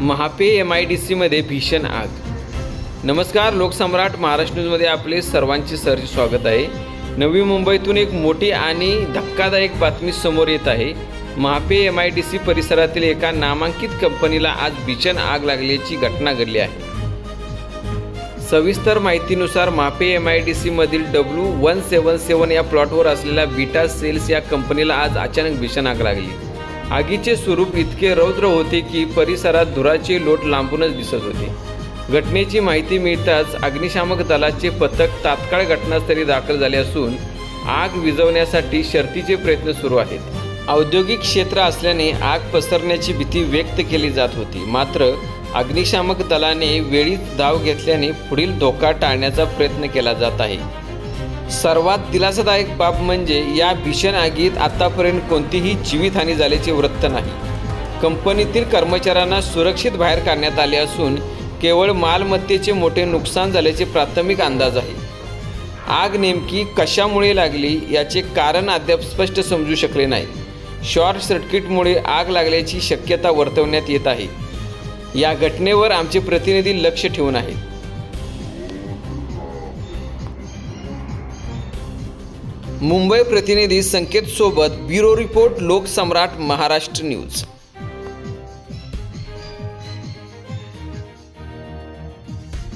Mahape M I D सीमध्ये भीषण आग. नमस्कार लोकसम्राट महाराष्ट्र न्यूजमध्ये आपले सर्वांचे सहर्ष स्वागत आहे. नवी मुंबईतून एक मोठी आणि धक्कादायक बातमी समोर येत आहे. Mahape M I D C परिसरातील एका नामांकित कंपनीला आज भीषण आग लागल्याची घटना घडली आहे. सविस्तर माहितीनुसार मापे एम आय डी सीमधील डब्ल्यू वन सेवन सेवन या प्लॉटवर असलेल्या बीटा सेल्स या कंपनीला आज अचानक भीषण आग लागली. आगीचे स्वरूप इतके रौद्र होते की परिसरात धुराचे लोट लांबूनच दिसत होते. घटनेची माहिती मिळताच अग्निशामक दलाचे पथक तात्काळ घटनास्थळी दाखल झाले असून आग विझवण्यासाठी शर्तीचे प्रयत्न सुरू आहेत. औद्योगिक क्षेत्र असल्याने आग पसरण्याची भीती व्यक्त केली जात होती. मात्र अग्निशामक दलाने वेळीच धाव घेतल्याने पुढील धोका टाळण्याचा प्रयत्न केला जात आहे. सर्वात दिलासादायक बाब म्हणजे या भीषण आगीत आतापर्यंत कोणतीही जीवितहानी झाल्याचे वृत्त नाही. कंपनीतील कर्मचाऱ्यांना सुरक्षित बाहेर काढण्यात आले असून केवळ मालमत्तेचे मोठे नुकसान झाल्याचे प्राथमिक अंदाज आहे. आग नेमकी कशामुळे लागली याचे कारण अद्याप स्पष्ट समजू शकले नाही. शॉर्ट सर्किटमुळे आग लागल्याची शक्यता वर्तवण्यात येत आहे. या घटनेवर आमचे प्रतिनिधी लक्ष ठेवून आहेत. मुंबई प्रतिनिधी संकेत सोबत bureau report Loksamrat Maharashtra news.